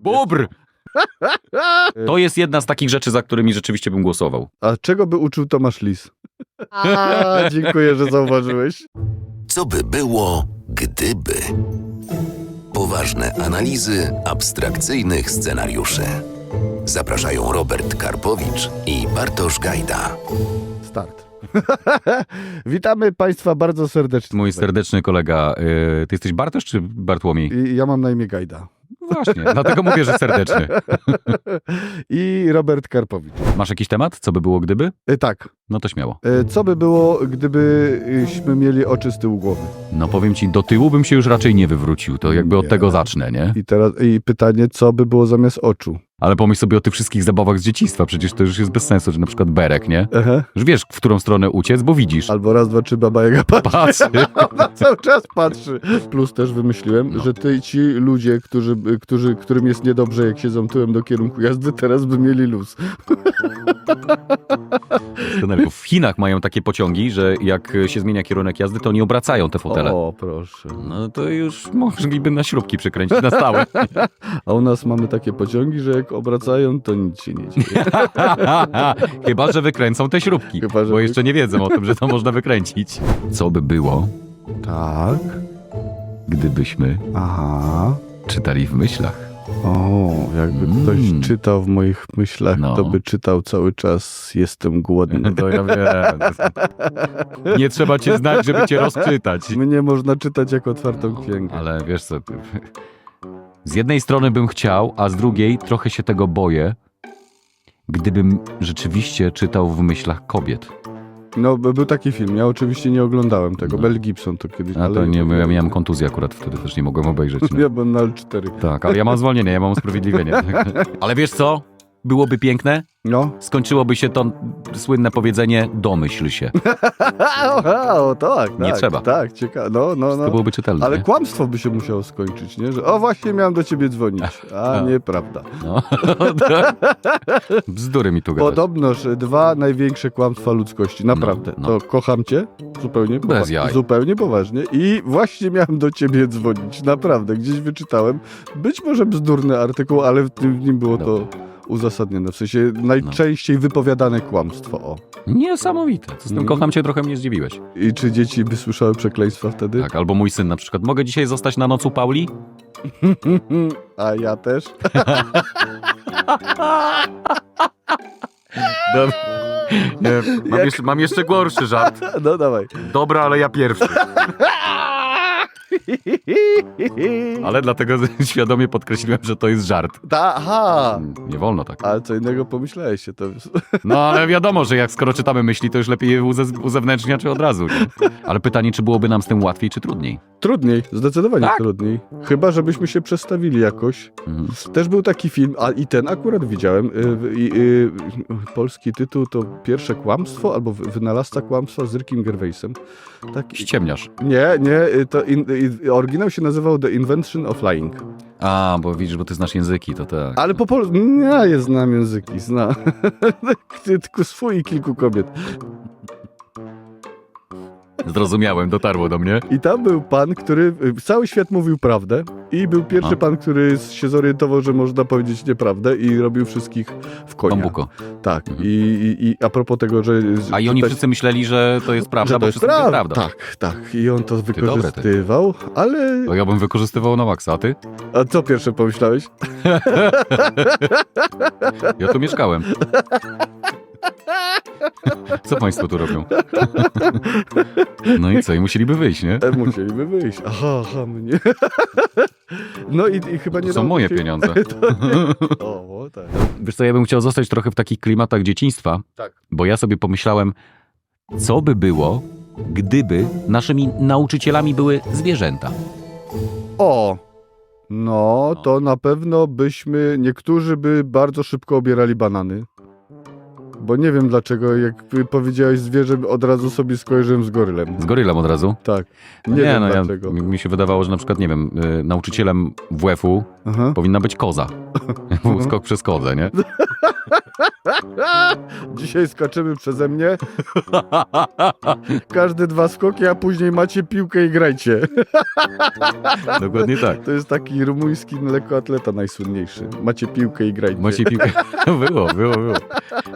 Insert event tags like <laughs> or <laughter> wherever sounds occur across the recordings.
Bobr! <laughs> To jest jedna z takich rzeczy, za którymi rzeczywiście bym głosował. A czego by uczył Tomasz Lis? A, <laughs> dziękuję, że zauważyłeś. Co by było, gdyby? Poważne analizy abstrakcyjnych scenariuszy. Zapraszają Robert Karpowicz i Bartosz Gajda. Start. <laughs> Witamy Państwa bardzo serdecznie. Mój serdeczny kolega, y, ty jesteś Bartosz czy Bartłomiej? I ja mam na imię Gajda. Właśnie, dlatego mówię, że serdeczny. <laughs> I Robert Karpowicz. Masz jakiś temat? Co by było gdyby? E, tak. No to śmiało. E, co by było, gdybyśmy mieli oczy z tyłu głowy? No powiem ci, do tyłu bym się już raczej nie wywrócił. To jakby od Nie. tego zacznę, nie? I teraz i pytanie, co by było zamiast oczu? Ale pomyśl sobie o tych wszystkich zabawach z dzieciństwa. Przecież to już jest bez sensu, że na przykład berek, nie? Ehe. Już wiesz, w którą stronę uciec, bo widzisz. Albo raz, dwa, trzy, baba Jaga patrzy. Patrzy. <laughs> Ona cały czas patrzy. Plus też wymyśliłem, No. że ty, ci ludzie, którzy, którzy, którym jest niedobrze, jak siedzą tyłem do kierunku jazdy, teraz by mieli luz. W Chinach mają takie pociągi, że jak się zmienia kierunek jazdy, to nie obracają te fotele. O, proszę. No to już mogliby na śrubki przykręcić na stałe. <laughs> A u nas mamy takie pociągi, że jak obracają, to nic się nie dzieje. <laughs> Chyba, że wykręcą te śrubki, Chyba, że bo wy- jeszcze nie wiedzą o tym, że to można wykręcić. Co by było, Tak. gdybyśmy Aha. Czytali w myślach? O, jakby Mm. ktoś czytał w moich myślach, No. to by czytał cały czas jestem głodny. <laughs> To ja wiem. Nie trzeba cię znać, żeby cię rozczytać. Mnie można czytać jak otwartą księgę. Ale wiesz co, z jednej strony bym chciał, a z drugiej trochę się tego boję, gdybym rzeczywiście czytał w myślach kobiet. No, by- był taki film, ja oczywiście nie oglądałem tego. No. Mel Gibson to kiedyś. A to nie, ja miałem kontuzję akurat wtedy, też nie mogłem obejrzeć. <laughs> No. Ja byłem na L4. Tak, ale ja mam zwolnienie, ja mam usprawiedliwienie. <laughs> Ale wiesz co? Byłoby piękne? No. Skończyłoby się to słynne powiedzenie domyśl się. <laughs> o, tak, Nie tak, trzeba. Tak, ciekawe. No, no, To no. byłoby czytelne. Ale nie? kłamstwo by się musiało skończyć, nie? Że o, właśnie miałem do ciebie dzwonić. A, A. <laughs> nieprawda. No. <laughs> Bzdury mi tu gadać. Podobnoż dwa największe kłamstwa ludzkości. Naprawdę. No, To kocham cię. Zupełnie powa-. Zupełnie poważnie. I właśnie miałem do ciebie dzwonić. Naprawdę. Gdzieś wyczytałem. Być może bzdurny artykuł, ale w, tym, w nim było to uzasadnione. W sensie najczęściej wypowiadane kłamstwo. O. Niesamowite. Z tym Mm. kocham cię, trochę mnie zdziwiłeś. I czy dzieci by słyszały przekleństwa wtedy? Tak, albo mój syn na przykład. Mogę dzisiaj zostać na noc u Pauli? <laughs> A ja też? <laughs> Dobra. Nie, mam, Jak- jeszcze, mam jeszcze gorszy żart. <laughs> No dawaj. Dobra, ale ja pierwszy. <laughs> Ale dlatego <laughs> świadomie podkreśliłem, że to jest żart. Ta, aha! Nie wolno tak. Ale co innego pomyślałeś się to. No ale wiadomo, że jak skoro czytamy myśli, to już lepiej je uze- uzewnętrzniać od razu. Nie? Ale pytanie, czy byłoby nam z tym łatwiej, czy trudniej? Trudniej, zdecydowanie Tak? trudniej. Chyba, żebyśmy się przestawili jakoś. Mhm. Też był taki film, a i ten akurat widziałem. y, y, y, polski tytuł to Pierwsze kłamstwo albo Wy- Wynalazca kłamstwa z Rickiem Gervaisem. Tak, Ściemniasz. nie, nie, y, to in, y, oryginał się nazywał The Invention of Lying. A, bo widzisz, bo ty znasz języki, to tak. Ale po polsku, ja je znam języki, znam. <laughs> Tylko swój i kilku kobiet. Zrozumiałem, dotarło do mnie. I tam był pan, który, y, cały świat mówił prawdę i był pierwszy A. pan, który się zorientował, że można powiedzieć nieprawdę i robił wszystkich w konia. Bambuko. Tak. Mhm. I, i, I a propos tego, że... A i oni wszyscy myśleli, że to jest prawda, że to jest prawda. Tak, tak. I on to dobre ty. wykorzystywał, ale... To ja bym wykorzystywał na maksa, a ty? A co pierwsze pomyślałeś? <laughs> Ja tu mieszkałem. <laughs> Co państwo tu robią? No i co? I musieliby wyjść, nie? E, musieliby wyjść. Aha, aha, mnie. No i, i chyba nie To są moje się- pieniądze. <laughs> O, o, tak. Wiesz co, ja bym chciał zostać trochę w takich klimatach dzieciństwa, Tak. bo ja sobie pomyślałem, co by było, gdyby naszymi nauczycielami były zwierzęta. O! No, to na pewno byśmy, niektórzy by bardzo szybko obierali banany. Bo nie wiem dlaczego, jak powiedziałeś zwierzę, od razu sobie skojarzyłem z gorylem. Z gorylem od razu. Tak. Nie, wiem no ja, dlaczego. mi, mi się wydawało, że na przykład, nie wiem, y, nauczycielem WF-u Aha. powinna być koza. <laughs> <laughs> Skok przez kozę, nie? <laughs> <laughs> Dzisiaj skaczymy przeze mnie. <laughs> Każdy dwa skoki, a później macie piłkę i grajcie. <laughs> Dokładnie tak. To jest taki rumuński lekkoatleta najsłynniejszy. Macie piłkę i grajcie. Macie piłkę. było, było, było.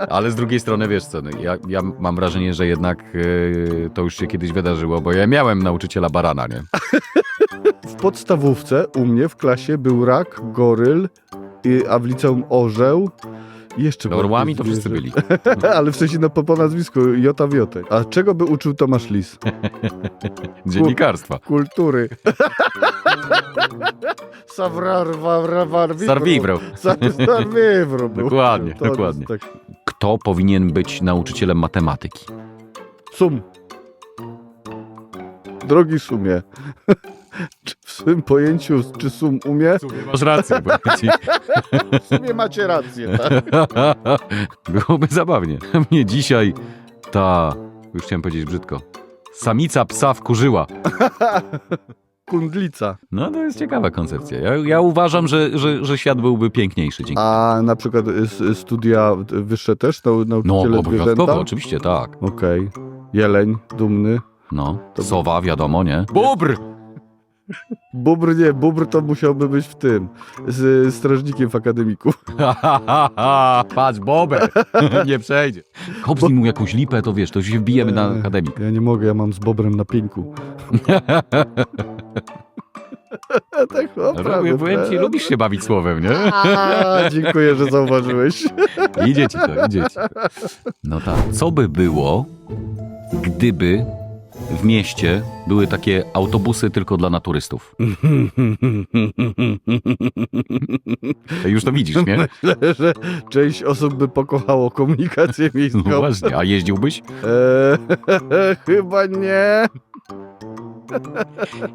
Ale z drugiej strony, wiesz co, no, ja, ja mam wrażenie, że jednak e, to już się kiedyś wydarzyło, bo ja miałem nauczyciela barana, nie? W podstawówce u mnie w klasie był rak, goryl, a w liceum orzeł. Jeszcze było Orłami to wszyscy byli. <laughs> Ale w sensie no, po, po nazwisku Jota Wiotę. A czego by uczył Tomasz Lis? <laughs> Dziennikarstwa. Kultury. <laughs> Savrar, wawra, warwibro. Był. Dokładnie, To dokładnie. Tak. Kto powinien być nauczycielem matematyki? Sum. Drogi sumie. Czy w swym pojęciu, czy sum umie? Masz rację, bo ci... <laughs> W sumie macie rację, tak? <laughs> byłoby zabawnie. <laughs> Mnie dzisiaj ta, już chciałem powiedzieć brzydko, samica psa wkurzyła. Kundlica. No to jest ciekawa koncepcja. Ja, ja uważam, że, że, że świat byłby piękniejszy dzięki A na przykład y, s- studia wyższe też? Nau, No, nauczyciele obowiązkowo, zwierzęta? oczywiście, tak. Okej. Jeleń, dumny. No, To- sowa, wiadomo, nie? Bobr! Bubr nie, bubr to musiałby być w tym, z strażnikiem w akademiku. <laughs> Patrz, bober! <laughs> nie przejdzie. Kopnij mu jakąś lipę, to wiesz, to się wbijemy na Eee, akademik. Ja nie mogę, ja mam z bobrem na pieńku. <laughs> tak, o, Robię, prawie, powiem ci, lubisz się bawić słowem, nie? A, dziękuję, że zauważyłeś. Idzie ci to, idzie ci. No tak. Co by było, gdyby w mieście były takie autobusy tylko dla naturystów? <laughs> Już to widzisz, nie? Myślę, że część osób by pokochało komunikację miejską. No właśnie, a jeździłbyś? Eee, <laughs> chyba nie.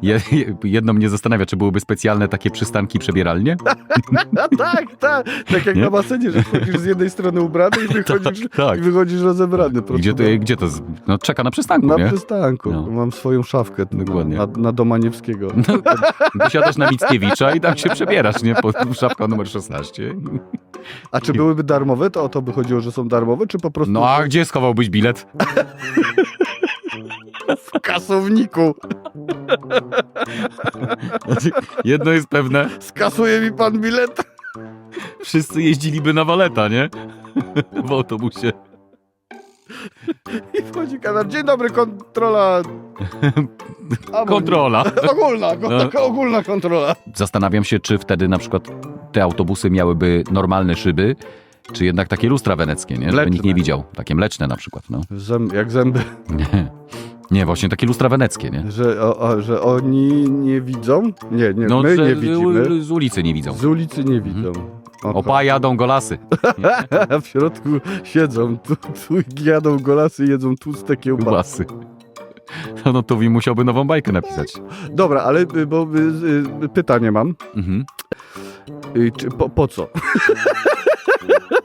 Je, jedno mnie zastanawia, czy byłyby specjalne takie przystanki przebieralnie? <laughs> Tak, tak. Tak jak Nie? na basenie, że wchodzisz z jednej strony ubrany i <laughs> wychodzisz, Tak. i wychodzisz rozebrany. Gdzie to, gdzie to? No czeka na przystanku, Na nie? przystanku. No. Mam swoją szafkę Dokładnie. Na, na Domaniewskiego. <laughs> No, Wysiadasz na Mickiewicza i tam się przebierasz, nie? Po szafka numer 16. A czy byłyby darmowe? To o to by chodziło, że są darmowe, czy po prostu No a gdzie schowałbyś bilet? W kasowniku? Jedno jest pewne, Skasuje mi pan bilet? wszyscy jeździliby na waleta, nie? W autobusie. I wchodzi kanar. Dzień dobry, kontrola. A, Kontrola. Ogólna, No. taka ogólna kontrola. Zastanawiam się, czy wtedy na przykład te autobusy miałyby normalne szyby, czy jednak takie lustra weneckie, nie? Żeby Mleczne. nikt nie widział. Takie mleczne na przykład, no. Zęb, jak zęby, Nie. Nie, właśnie takie lustra weneckie, nie? że, o, o, że oni nie widzą? Nie, nie, No, my że nie widzimy. z ulicy nie widzą. Z ulicy nie widzą. Oho. Opa, jadą golasy. <laughs> W środku siedzą, tu, tu jadą golasy, jedzą tłuste kiełbasy. Kiełbasy. <laughs> No, no Tuwi musiałby nową bajkę napisać. Dobra, ale y, bo y, y, pytanie mam. Mhm. Y, czy, po, po co? <laughs>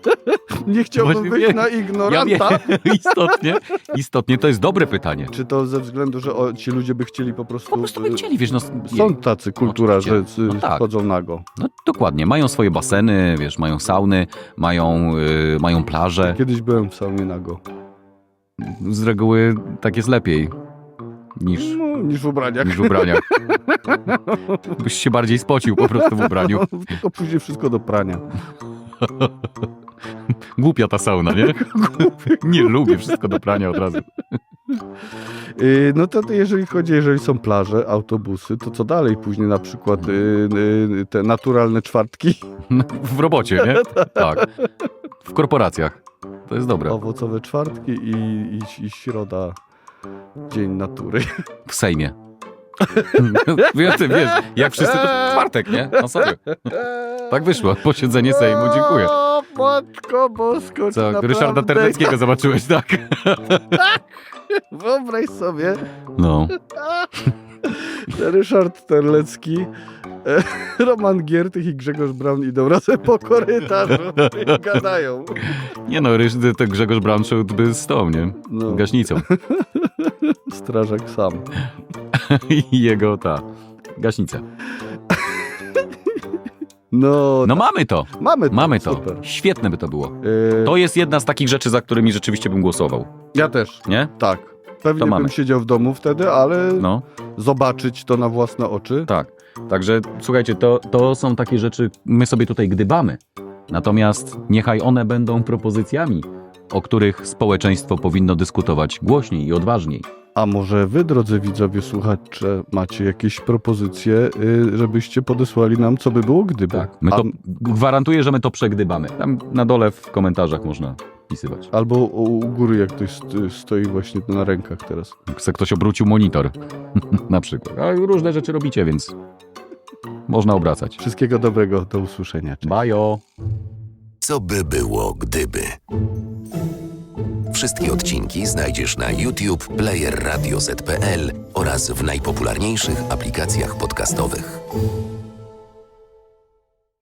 <laughs> nie chciałbym Właśnie wyjść wiem. na Ja ignoranta. wiem, <laughs> istotnie, istotnie, to jest dobre pytanie. Czy to ze względu, że o, ci ludzie by chcieli po prostu... Po prostu by y, chcieli, wiesz, no, Są tacy kultura, że y, No tak. chodzą nago. no dokładnie, mają swoje baseny, wiesz, mają sauny, mają, y, mają plaże. Kiedyś byłem w saunie nago. Z reguły tak jest lepiej niż, No, niż w ubraniach. niż w ubraniach. Byś się bardziej spocił po prostu w ubraniu. <laughs> Tylko później wszystko do prania. <laughs> Głupia ta sauna, nie? <laughs> Nie lubię wszystko do prania od razu. Y, No to jeżeli chodzi, jeżeli są plaże, autobusy, to co dalej? Później na przykład y, y, te naturalne czwartki, <laughs> W robocie, nie? Tak. W korporacjach. To jest dobre. owocowe czwartki i, i, i środa, dzień natury. W Sejmie. Wiesz, wiesz, jak wszyscy to w czwartek, nie? No sorry. Tak wyszło. Posiedzenie Sejmu, dziękuję. Matko Bosko, Co, czy Ryszarda naprawdę- Terleckiego zobaczyłeś, tak? <laughs> Wyobraź sobie, No. <laughs> Ryszard Terlecki, e, Roman Giertych i Grzegorz Braun idą razem po korytarzu i <laughs> gadają. Nie no, to Grzegorz Braunschuld by z tą, nie? No, Gaśnicą. strażak sam. I jego ta gaśnica. No, No mamy to, mamy to. mamy to. Super. Świetne by to było. Yy, To jest jedna z takich rzeczy, za którymi rzeczywiście bym głosował, Ja też, nie? tak. Pewnie To mamy. bym siedział w domu wtedy, ale No. zobaczyć to na własne oczy. Tak. Także słuchajcie, to, to są takie rzeczy, my sobie tutaj gdybamy. Natomiast niechaj one będą propozycjami, o których społeczeństwo powinno dyskutować głośniej i odważniej. A może wy, drodzy widzowie, słuchacze, macie jakieś propozycje, y, żebyście podesłali nam, co by było gdyby? My A- to gwarantuję, że my to przegdybamy. Tam na dole w komentarzach można wpisywać. Albo u, góry, jak ktoś st- stoi właśnie na rękach teraz. Chce ktoś obrócił monitor, <laughs> na przykład. A różne rzeczy robicie, więc można obracać. Wszystkiego dobrego, do usłyszenia. Cześć. Bajo! Co by było gdyby? Wszystkie odcinki znajdziesz na YouTube, Player Radio ZPL oraz w najpopularniejszych aplikacjach podcastowych.